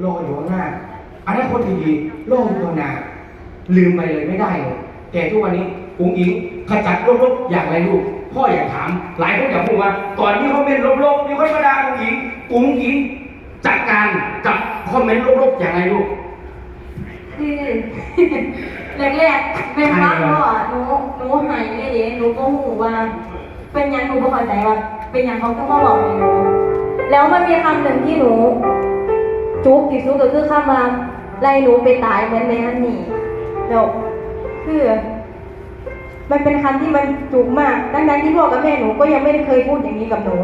โลกอยู่ข้างหน้าอนคตดีๆโลกอยู่ข้างหน้าลืมไปเลยไม่ได้เลยแต่ทุกวันนี้อุ้งอิงขจัดโลกๆอย่างไรลูกพ่ออยากถาม หลายคนอยากพูดว่าตอนนี้เขาเป็นโลกๆมีคนมาด่าอุ้งอิงอุ้งอิงจัดการกับคอมเมนต์โลกๆอย่างไรลูกคือแรกๆเป็นว่าพ่อหนูหนูหายเลยเด้หนูก็หูว่า เป็นยังหนูก็เข้าใจว่า เป็นยังเขาต้องมาบอกให้หนูแล้วมันมีคำหนึ่งที่หนู จุกที่สุดก็คือคำว่าไล่หนูไปตายเหมือนในฮันนี่แล้วคือ มันเป็นคำที่มันจุกมากดังนั้นที่พ่อกับแม่หนูก็ยังไม่ได้เคยพูดอย่างนี้กับหนู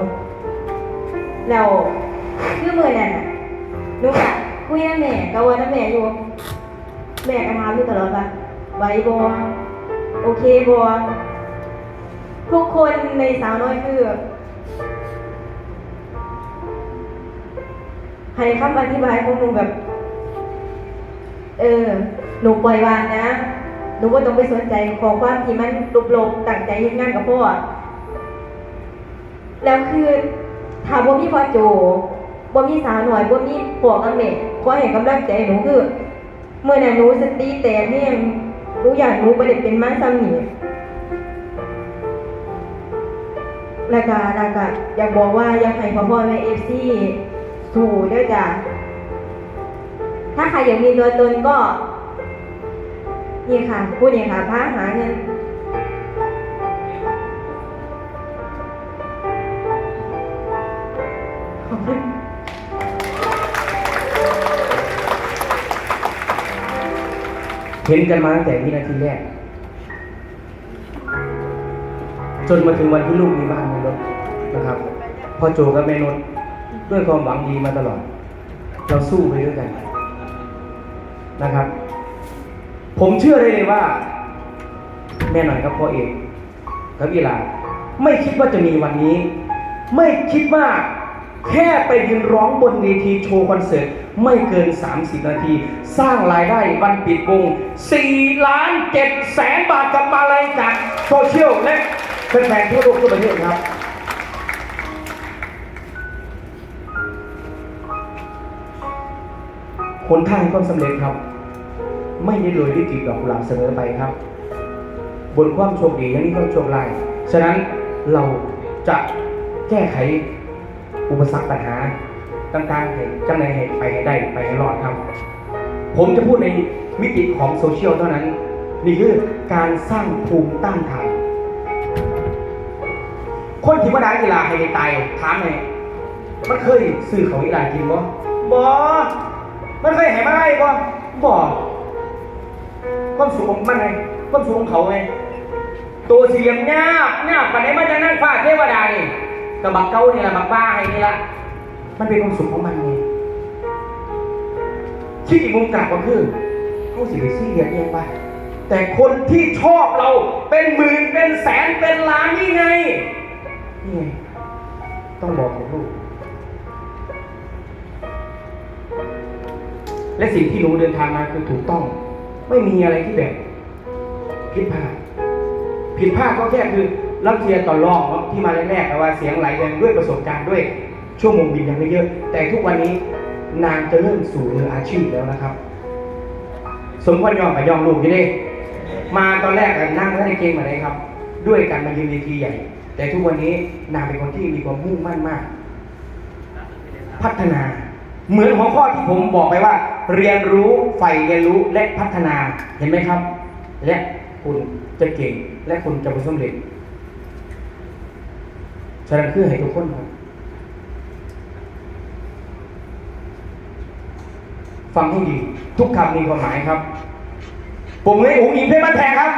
แล้วคือมือนั่นน่ะหนูกะคุยกับแม่กับว่ากับแม่อยู่ แม่ก็ถามอยู่ตลอดว่าไหวบอโอเคบอทุกคนในสาวน้อยคือ ให้คำอธิบายของหนูแบบ เออ หนูปล่อยวางนะ หนูว่าต้องไปสนใจขอความที่มันลบลบตั้งใจเฮ็ดงานกับพ่อ แล้วคือถามว่ามีพ่อโจบ่มีสาวหน่อยบ่มีพ่อกับแม่ขอให้กำลังใจหนูคือ เมื่อน่ะหนูสติแตกแห้งหนูอยากหนูบ่ได้เป็นมาซ้ำนี่แล้วก็แล้วก็อยากบอกว่าอยากให้พ่อพ่อแม่ FC สู้เด้วยจ้ะถ้าใครอยากมีตัวตนก็ นี่ค่ะ พูดนี่ค่ะพาหาเงินเห็นกันมาตั้งแต่วินาทีแรก จนมาถึงวันที่ลูกมีบ้านมีรถนะครับพ่อโจกับแม่นนท์ ด้วยความหวังดีมาตลอด เราสู้ไปด้วยกันนะครับ ผมเชื่อได้เลยว่า แม่หน่อยกับพ่อเอกกับอีหลาไม่คิดว่าจะมีวันนี้ ไม่คิดว่าแค่ไปยืนร้องบนเวทีโชว์คอนเสิร์ตไม่เกิน 30 นาที สร้างรายได้วันปิดวง4ล้าน7แสนบาทกับมาลัยจากโซเชียลและแฟนๆทั่วโลกทั่วประเทศครับ หนทางความสำเร็จครับ ไม่ได้โรยด้วยกลีบดอกกุหลาบเสมอไปครับ บนความโชคดียังมีความโชคร้ายฉะนั้นเราจะแก้ไขอุปสรรคปัญหาต่างๆให้จังในให้ไปให้ได้ไปให้รอดครับ ผมจะพูดในมิติของโซเชียลเท่านั้น นี่คือการสร้างภูมิต้านทานคนที่มาได้กีฬาให้ตายถามไงมันเคยซื้อเขากีฬากินบ่บ่ มันเคยให้มาได้บ่บ่ความสูงของมันไงความสูงของเขาไงตัวเสียมหยาบหยาบปันไหนมาจากนั่นฟาเทวดานี่กับบักเก้านี่แหละบักบ้าให้นี่ละมันเป็นความสุขของมันไงที่อีกมุมกลับก็คือเขาสิไปซี่เรียนเองไปแต่คนที่ชอบเราเป็นหมื่นเป็นแสนเป็นล้านนี่ไงนี่ไงต้องบอกกับลูก และสิ่งที่หนูเดินทางมาคือถูกต้อง ไม่มีอะไรที่แบบผิดพลาดผิดพลาดก็แค่คือลังเทียนต่อรองที่มาแรกๆแต่ว่าเสียงไหลแรงด้วยประสบการณ์ด้วยชั่วโมงบินยังไม่เยอะ แต่ทุกวันนี้นางจะเริ่มสู่มืออาชีพแล้วนะครับ สมควรยอมกับยอมลูกที่นี่มาตอนแรกนั่งไม่ได้เก่งมาเลยครับ ด้วยการมายืนเวทีใหญ่ แต่ทุกวันนี้นางเป็นคนที่มีความมุ่งมั่นมาก พัฒนา เหมือนหัวข้อที่ผมบอกไปว่า เรียนรู้ใฝ่เรียนรู้และพัฒนาเห็นไหมครับ และคุณจะเก่งและคุณจะประสบเร็จฉะนั้นคือให้ทุกคนครับฟังให้ดี ทุกคำมีความหมายครับผมเลยอุ้งอิงเพชรบ้านแทนครับ